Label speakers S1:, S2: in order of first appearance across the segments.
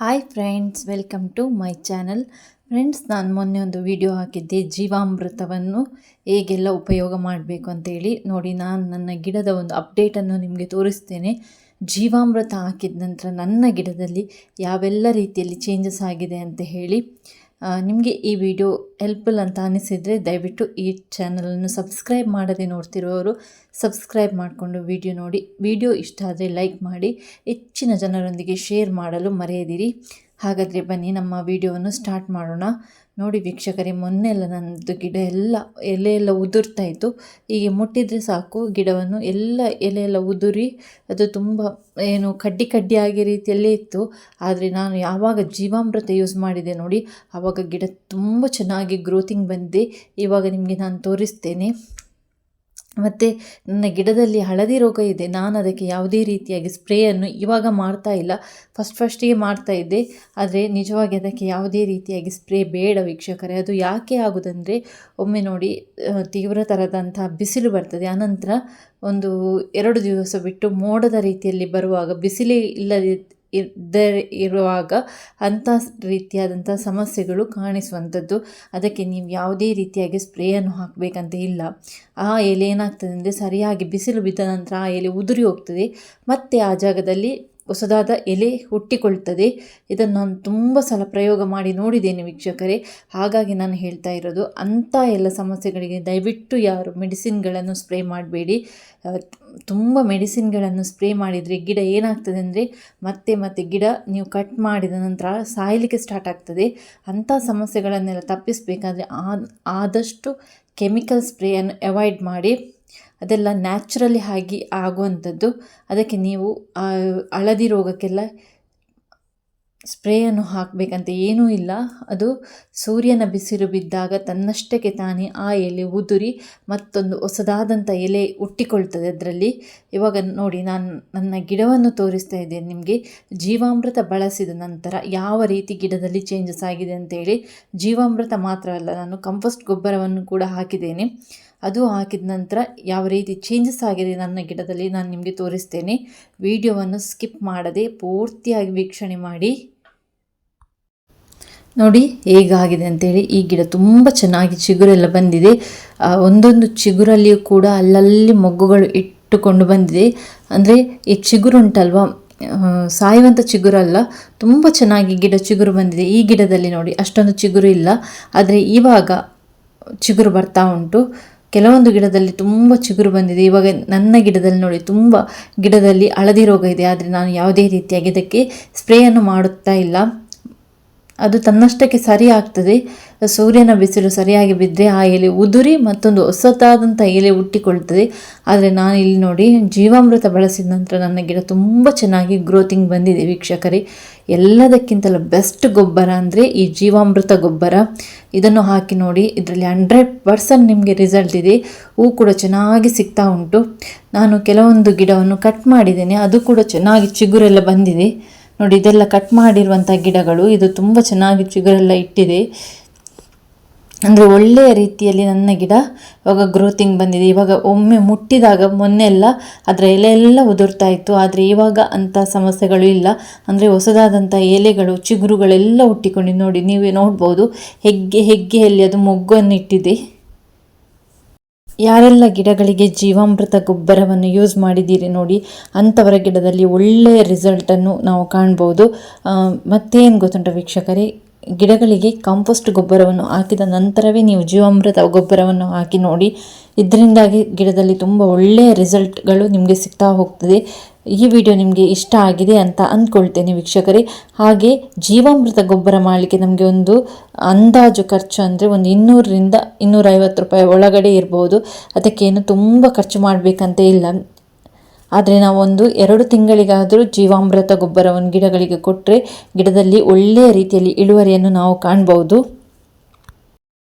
S1: Hi friends welcome to my channel friends ನಾನು ಮೊನ್ನೆ ಒಂದು ವಿಡಿಯೋ ಹಾಕಿದ್ದೆ, ಜೀವಾಮೃತವನ್ನು ಹೇಗೆಲ್ಲ ಉಪಯೋಗ ಮಾಡಬೇಕು ಅಂತೇಳಿ. ನೋಡಿ, ನಾನು ನನ್ನ ಗಿಡದ ಒಂದು ಅಪ್ಡೇಟನ್ನು ನಿಮಗೆ ತೋರಿಸ್ತೇನೆ. ಜೀವಾಮೃತ ಹಾಕಿದ ನಂತರ ನನ್ನ ಗಿಡದಲ್ಲಿ ಯಾವೆಲ್ಲ ರೀತಿಯಲ್ಲಿ ಚೇಂಜಸ್ ಆಗಿದೆ ಅಂತ ಹೇಳಿ. ನಿಮಗೆ ಈ ವಿಡಿಯೋ ಹೆಲ್ಪ್ಫುಲ್ ಅಂತ ಅನಿಸಿದರೆ ದಯವಿಟ್ಟು ಈ ಚಾನಲನ್ನು ಸಬ್ಸ್ಕ್ರೈಬ್ ಮಾಡದೆ ನೋಡ್ತಿರೋರು ಸಬ್ಸ್ಕ್ರೈಬ್ ಮಾಡಿಕೊಂಡು ವಿಡಿಯೋ ನೋಡಿ. ವಿಡಿಯೋ ಇಷ್ಟ ಆದರೆ ಲೈಕ್ ಮಾಡಿ, ಹೆಚ್ಚಿನ ಜನರೊಂದಿಗೆ ಶೇರ್ ಮಾಡಲು ಮರೆಯದಿರಿ. ಹಾಗಾದರೆ ಬನ್ನಿ, ನಮ್ಮ ವಿಡಿಯೋವನ್ನು ಸ್ಟಾರ್ಟ್ ಮಾಡೋಣ. ನೋಡಿ ವೀಕ್ಷಕರೇ ಮೊನ್ನೆಲ್ಲ ನನ್ನದು ಗಿಡ ಎಲ್ಲ ಎಲೆ ಎಲ್ಲ ಉದುರ್ತಾ ಇತ್ತು. ಹೀಗೆ ಮುಟ್ಟಿದರೆ ಸಾಕು, ಗಿಡವನ್ನು ಎಲ್ಲ ಎಲೆ ಎಲ್ಲ ಉದುರಿ ಅದು ತುಂಬ ಏನು ಕಡ್ಡಿ ಕಡ್ಡಿ ಆಗಿ ರೀತಿಯಲ್ಲೇ ಇತ್ತು. ಆದರೆ ನಾನು ಯಾವಾಗ ಜೀವಾಮೃತ ಯೂಸ್ ಮಾಡಿದೆ ನೋಡಿ ಆವಾಗ ಗಿಡ ತುಂಬ ಚೆನ್ನಾಗಿ ಗ್ರೋತಿಂಗ್ ಬಂದಿದೆ. ಇವಾಗ ನಿಮಗೆ ನಾನು ತೋರಿಸ್ತೇನೆ. ಮತ್ತು ನನ್ನ ಗಿಡದಲ್ಲಿ ಹಳದಿ ರೋಗ ಇದೆ, ನಾನು ಅದಕ್ಕೆ ಯಾವುದೇ ರೀತಿಯಾಗಿ ಸ್ಪ್ರೇಯನ್ನು ಇವಾಗ ಮಾಡ್ತಾ ಇಲ್ಲ. ಫಸ್ಟ್ ಫಸ್ಟಿಗೆ ಮಾಡ್ತಾ ಇದ್ದೆ, ಆದರೆ ನಿಜವಾಗಿ ಅದಕ್ಕೆ ಯಾವುದೇ ರೀತಿಯಾಗಿ ಸ್ಪ್ರೇ ಬೇಡ ವೀಕ್ಷಕರೇ. ಅದು ಯಾಕೆ ಆಗೋದಂದರೆ, ಒಮ್ಮೆ ನೋಡಿ ತೀವ್ರ ಥರದಂತಹ ಬಿಸಿಲು ಬರ್ತದೆ. ಆನಂತರ ಒಂದು ಎರಡು ದಿವಸ ಬಿಟ್ಟು ಮೋಡದ ರೀತಿಯಲ್ಲಿ ಬರುವಾಗ ಬಿಸಿಲೇ ಇಲ್ಲದೆ ಇದ್ದರೆ ಇರುವಾಗ ಅಂಥ ರೀತಿಯಾದಂಥ ಸಮಸ್ಯೆಗಳು ಕಾಣಿಸುವಂಥದ್ದು. ಅದಕ್ಕೆ ನೀವು ಯಾವುದೇ ರೀತಿಯಾಗಿ ಸ್ಪ್ರೇಯನ್ನು ಹಾಕಬೇಕಂತ ಇಲ್ಲ. ಆ ಎಲೆ ಏನಾಗ್ತದೆ ಅಂದರೆ ಸರಿಯಾಗಿ ಬಿಸಿಲು ಬಿದ್ದ ನಂತರ ಆ ಎಲೆ ಉದುರಿ ಹೋಗ್ತದೆ. ಮತ್ತು ಆ ಜಾಗದಲ್ಲಿ ಹೊಸದಾದ ಎಲೆ ಹುಟ್ಟಿಕೊಳ್ತದೆ. ಇದನ್ನು ನಾನು ತುಂಬ ಸಲ ಪ್ರಯೋಗ ಮಾಡಿ ನೋಡಿದ್ದೇನೆ ವೀಕ್ಷಕರೇ. ಹಾಗಾಗಿ ನಾನು ಹೇಳ್ತಾ ಇರೋದು, ಅಂಥ ಎಲ್ಲ ಸಮಸ್ಯೆಗಳಿಗೆ ದಯವಿಟ್ಟು ಯಾರು ಮೆಡಿಸಿನ್ಗಳನ್ನು ಸ್ಪ್ರೇ ಮಾಡಬೇಡಿ. ತುಂಬ ಮೆಡಿಸಿನ್ಗಳನ್ನು ಸ್ಪ್ರೇ ಮಾಡಿದರೆ ಗಿಡ ಏನಾಗ್ತದೆ ಅಂದರೆ ಮತ್ತೆ ಮತ್ತೆ ಗಿಡ ನೀವು ಕಟ್ ಮಾಡಿದ ನಂತರ ಸಾಯಲಿಕ್ಕೆ ಸ್ಟಾರ್ಟ್ ಆಗ್ತದೆ. ಅಂಥ ಸಮಸ್ಯೆಗಳನ್ನೆಲ್ಲ ತಪ್ಪಿಸಬೇಕಾದ್ರೆ ಆದಷ್ಟು ಕೆಮಿಕಲ್ ಸ್ಪ್ರೇಯನ್ನು ಅವಾಯ್ಡ್ ಮಾಡಿ. ಅದೆಲ್ಲ ನ್ಯಾಚುರಲಿ ಆಗಿ ಆಗುವಂಥದ್ದು. ಅದಕ್ಕೆ ನೀವು ಹಳದಿ ರೋಗಕ್ಕೆಲ್ಲ ಸ್ಪ್ರೇಯನ್ನು ಹಾಕಬೇಕಂತ ಏನೂ ಇಲ್ಲ. ಅದು ಸೂರ್ಯನ ಬಿಸಿಲು ಬಿದ್ದಾಗ ತನ್ನಷ್ಟಕ್ಕೆ ತಾನೇ ಆ ಎಲೆ ಉದುರಿ ಮತ್ತೊಂದು ಹೊಸದಾದಂಥ ಎಲೆ ಹುಟ್ಟಿಕೊಳ್ತದೆ ಅದರಲ್ಲಿ. ಇವಾಗ ನೋಡಿ, ನಾನು ನನ್ನ ಗಿಡವನ್ನು ತೋರಿಸ್ತಾ ಇದ್ದೇನೆ ನಿಮಗೆ. ಜೀವಾಮೃತ ಬಳಸಿದ ನಂತರ ಯಾವ ರೀತಿ ಗಿಡದಲ್ಲಿ ಚೇಂಜಸ್ ಆಗಿದೆ ಅಂತೇಳಿ. ಜೀವಾಮೃತ ಮಾತ್ರ ಅಲ್ಲ, ನಾನು ಕಂಪೋಸ್ಟ್ ಗೊಬ್ಬರವನ್ನು ಕೂಡ ಹಾಕಿದ್ದೇನೆ. ಅದು ಹಾಕಿದ ನಂತರ ಯಾವ ರೀತಿ ಚೇಂಜಸ್ ಆಗಿದೆ ನನ್ನ ಗಿಡದಲ್ಲಿ ನಾನು ನಿಮಗೆ ತೋರಿಸ್ತೇನೆ. ವಿಡಿಯೋವನ್ನು ಸ್ಕಿಪ್ ಮಾಡದೆ ಪೂರ್ತಿಯಾಗಿ ವೀಕ್ಷಣೆ ಮಾಡಿ. ನೋಡಿ ಹೇಗಾಗಿದೆ ಅಂತೇಳಿ ಈ ಗಿಡ ತುಂಬ ಚೆನ್ನಾಗಿ ಚಿಗುರೆಲ್ಲ ಬಂದಿದೆ. ಒಂದೊಂದು ಚಿಗುರಲ್ಲಿಯೂ ಕೂಡ ಅಲ್ಲಲ್ಲಿ ಮೊಗ್ಗುಗಳು ಇಟ್ಟುಕೊಂಡು ಬಂದಿದೆ. ಅಂದರೆ ಈ ಚಿಗುರು ಉಂಟಲ್ವ? ಸಾಯುವಂಥ ಚಿಗುರಲ್ಲ, ತುಂಬ ಚೆನ್ನಾಗಿ ಗಿಡ ಚಿಗುರು ಬಂದಿದೆ. ಈ ಗಿಡದಲ್ಲಿ ನೋಡಿ ಅಷ್ಟೊಂದು ಚಿಗುರು ಇಲ್ಲ. ಆದರೆ ಇವಾಗ ಚಿಗುರು ಬರ್ತಾ ಉಂಟು. ಕೆಲವೊಂದು ಗಿಡದಲ್ಲಿ ತುಂಬ ಚಿಗುರು ಬಂದಿದೆ. ಇವಾಗ ನನ್ನ ಗಿಡದಲ್ಲಿ ನೋಡಿ ತುಂಬ ಗಿಡದಲ್ಲಿ ಹಳದಿ ರೋಗ ಇದೆ. ಆದರೆ ನಾನು ಯಾವುದೇ ರೀತಿಯಾಗಿ ಇದಕ್ಕೆ ಸ್ಪ್ರೇಯನ್ನು ಮಾಡುತ್ತಾ ಇಲ್ಲ. ಅದು ತನ್ನಷ್ಟಕ್ಕೆ ಸರಿ ಸೂರ್ಯನ ಬಿಸಿಲು ಸರಿಯಾಗಿ ಬಿದ್ದರೆ ಆ ಎಲೆ ಉದುರಿ ಮತ್ತೊಂದು ಹೊಸತಾದಂಥ ಎಲೆ ಹುಟ್ಟಿಕೊಳ್ತದೆ ಆದರೆ ನಾನು ಇಲ್ಲಿ ನೋಡಿ, ಜೀವಾಮೃತ ಬಳಸಿದ ನಂತರ ನನ್ನ ಗಿಡ ತುಂಬ ಚೆನ್ನಾಗಿ ಗ್ರೋತಿಂಗ್ ಬಂದಿದೆ ವೀಕ್ಷಕರೇ. ಎಲ್ಲದಕ್ಕಿಂತಲೂ ಬೆಸ್ಟ್ ಗೊಬ್ಬರ ಅಂದರೆ ಈ ಜೀವಾಮೃತ ಗೊಬ್ಬರ. ಇದನ್ನು ಹಾಕಿ ನೋಡಿ, ಇದರಲ್ಲಿ ಹಂಡ್ರೆಡ್ ಪರ್ಸೆಂಟ್ ನಿಮಗೆ ರಿಸಲ್ಟ್ ಇದೆ. ಹೂ ಕೂಡ ಚೆನ್ನಾಗಿ ಸಿಗ್ತಾ ಉಂಟು. ನಾನು ಕೆಲವೊಂದು ಗಿಡವನ್ನು ಕಟ್ ಮಾಡಿದ್ದೇನೆ, ಅದು ಕೂಡ ಚೆನ್ನಾಗಿ ಚಿಗುರೆಲ್ಲ ಬಂದಿದೆ. ನೋಡಿ, ಇದೆಲ್ಲ ಕಟ್ ಮಾಡಿರುವಂಥ ಗಿಡಗಳು. ಇದು ತುಂಬ ಚೆನ್ನಾಗಿ ಚಿಗುರೆಲ್ಲ ಇಟ್ಟಿದೆ. ಅಂದರೆ ಒಳ್ಳೆಯ ರೀತಿಯಲ್ಲಿ ನನ್ನ ಗಿಡ ಇವಾಗ ಗ್ರೋತಿಂಗ್ ಬಂದಿದೆ. ಇವಾಗ ಒಮ್ಮೆ ಮುಟ್ಟಿದಾಗ ಮೊನ್ನೆಲ್ಲ ಅದರ ಎಲೆ ಎಲ್ಲ ಉದುರ್ತಾ ಇತ್ತು. ಆದರೆ ಇವಾಗ ಅಂಥ ಸಮಸ್ಯೆಗಳು ಇಲ್ಲ. ಅಂದರೆ ಹೊಸದಾದಂಥ ಎಲೆಗಳು, ಚಿಗುರುಗಳೆಲ್ಲ ಹುಟ್ಟಿಕೊಂಡು ನೋಡಿ, ನೀವೇ ನೋಡ್ಬೋದು. ಹೆಗ್ಗೆ, ಹೆಗ್ಗೆಯಲ್ಲಿ ಅದು ಮೊಗ್ಗನ್ನು ಇಟ್ಟಿದೆ ಯಾರೆಲ್ಲ ಗಿಡಗಳಿಗೆ ಜೀವಾಮೃತ ಗೊಬ್ಬರವನ್ನು ಯೂಸ್ ಮಾಡಿದ್ದೀರಿ ನೋಡಿ, ಅಂಥವರ ಗಿಡದಲ್ಲಿ ಒಳ್ಳೆಯ ರಿಸಲ್ಟನ್ನು ನಾವು ಕಾಣ್ಬೋದು. ಮತ್ತೇನು ಗೊತ್ತುಂಟ ವೀಕ್ಷಕರೇ? ಗಿಡಗಳಿಗೆ ಕಾಂಪೋಸ್ಟ್ ಗೊಬ್ಬರವನ್ನು ಹಾಕಿದ ನಂತರವೇ ನೀವು ಜೀವಾಮೃತ ಗೊಬ್ಬರವನ್ನು ಹಾಕಿ ನೋಡಿ, ಇದರಿಂದಾಗಿ ಗಿಡದಲ್ಲಿ ತುಂಬ ಒಳ್ಳೆಯ ರಿಸಲ್ಟ್ಗಳು ನಿಮಗೆ ಸಿಗ್ತಾ ಹೋಗ್ತದೆ. ಈ ವಿಡಿಯೋ ನಿಮಗೆ ಇಷ್ಟ ಆಗಿದೆ ಅಂತ ಅಂದ್ಕೊಳ್ತೇನೆ ವೀಕ್ಷಕರೇ. ಹಾಗೆ ಜೀವಾಮೃತ ಗೊಬ್ಬರ ಮಾಡಲಿಕ್ಕೆ ನಮಗೆ ಒಂದು ಅಂದಾಜು ಖರ್ಚು ಅಂದರೆ ಒಂದು ಇನ್ನೂರರಿಂದ ಇನ್ನೂರೈವತ್ತು ರೂಪಾಯಿ ಒಳಗಡೆ ಇರ್ಬೋದು. ಅದಕ್ಕೇನು ತುಂಬ ಖರ್ಚು ಮಾಡಬೇಕಂತ ಇಲ್ಲ. ಆದರೆ ನಾವೊಂದು ಎರಡು ತಿಂಗಳಿಗಾದರೂ ಜೀವಾಮೃತ ಗೊಬ್ಬರವನ್ನು ಗಿಡಗಳಿಗೆ ಕೊಟ್ಟರೆ ಗಿಡದಲ್ಲಿ ಒಳ್ಳೆಯ ರೀತಿಯಲ್ಲಿ ಇಳುವರಿಯನ್ನು ನಾವು ಕಾಣ್ಬೋದು.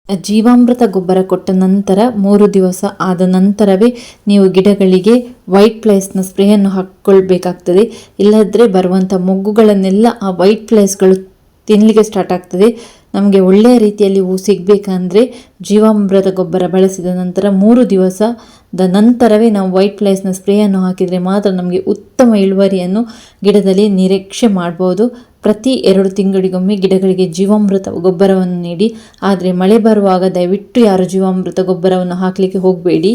S1: ಜೀವಾಮೃತ ಗೊಬ್ಬರ ಕೊಟ್ಟ ನಂತರ ಮೂರು ದಿವಸ ಆದ ನಂತರವೇ ನೀವು ಗಿಡಗಳಿಗೆ ವೈಟ್ ಪ್ಲೇಸ್ನ ಸ್ಪ್ರೇಯನ್ನು ಹಾಕ್ಕೊಳ್ಬೇಕಾಗ್ತದೆ. ಇಲ್ಲದ್ರೆ ಬರುವಂಥ ಮೊಗ್ಗುಗಳನ್ನೆಲ್ಲ ಆ ವೈಟ್ ಪ್ಲೇಸ್ಗಳು ತಿನ್ನಲಿಕ್ಕೆ ಸ್ಟಾರ್ಟ್ ಆಗ್ತದೆ. ನಮಗೆ ಒಳ್ಳೆಯ ರೀತಿಯಲ್ಲಿ ಹೂ ಸಿಗಬೇಕಂದ್ರೆ ಜೀವಾಮೃತ ಗೊಬ್ಬರ ಬಳಸಿದ ನಂತರ ಮೂರು ದಿವಸದ ನಂತರವೇ ನಾವು ವೈಟ್ ಪ್ಲೇಸ್ನ ಸ್ಪ್ರೇಯನ್ನು ಹಾಕಿದರೆ ಮಾತ್ರ ನಮಗೆ ಉತ್ತಮ ಇಳುವರಿಯನ್ನು ಗಿಡದಲ್ಲಿ ನಿರೀಕ್ಷೆ ಮಾಡ್ಬೋದು. ಪ್ರತಿ ಎರಡು ತಿಂಗಳಿಗೊಮ್ಮೆ ಗಿಡಗಳಿಗೆ ಜೀವಾಮೃತ ಗೊಬ್ಬರವನ್ನು ನೀಡಿ, ಆದರೆ ಮಳೆ ಬರುವಾಗ ದಯವಿಟ್ಟು ಯಾರು ಜೀವಾಮೃತ ಗೊಬ್ಬರವನ್ನು ಹಾಕಲಿಕ್ಕೆ ಹೋಗಬೇಡಿ.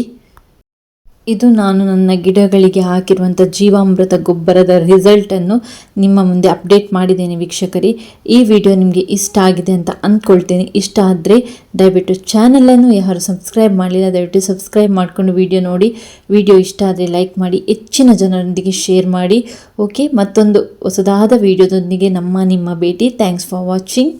S1: ಇದು ನಾನು ನನ್ನ ಗಿಡಗಳಿಗೆ ಹಾಕಿರುವಂಥ ಜೀವಾಮೃತ ಗೊಬ್ಬರದ ರಿಸಲ್ಟನ್ನು ನಿಮ್ಮ ಮುಂದೆ ಅಪ್ಡೇಟ್ ಮಾಡಿದ್ದೇನೆ ವೀಕ್ಷಕರಿ. ಈ ವಿಡಿಯೋ ನಿಮಗೆ ಇಷ್ಟ ಆಗಿದೆ ಅಂತ ಅಂದ್ಕೊಳ್ತೇನೆ ಇಷ್ಟ ಆದರೆ ದಯವಿಟ್ಟು ಚಾನಲನ್ನು ಯಾರು ಸಬ್ಸ್ಕ್ರೈಬ್ ಮಾಡಲಿಲ್ಲ, ದಯವಿಟ್ಟು ಸಬ್ಸ್ಕ್ರೈಬ್ ಮಾಡಿಕೊಂಡು ವಿಡಿಯೋ ನೋಡಿ. ವಿಡಿಯೋ ಇಷ್ಟ ಆದರೆ ಲೈಕ್ ಮಾಡಿ, ಹೆಚ್ಚಿನ ಜನರೊಂದಿಗೆ ಶೇರ್ ಮಾಡಿ. ಓಕೆ ಮತ್ತೊಂದು ಹೊಸದಾದ ವಿಡಿಯೋದೊಂದಿಗೆ ನಮ್ಮ ನಿಮ್ಮ ಭೇಟಿ. Thanks for watching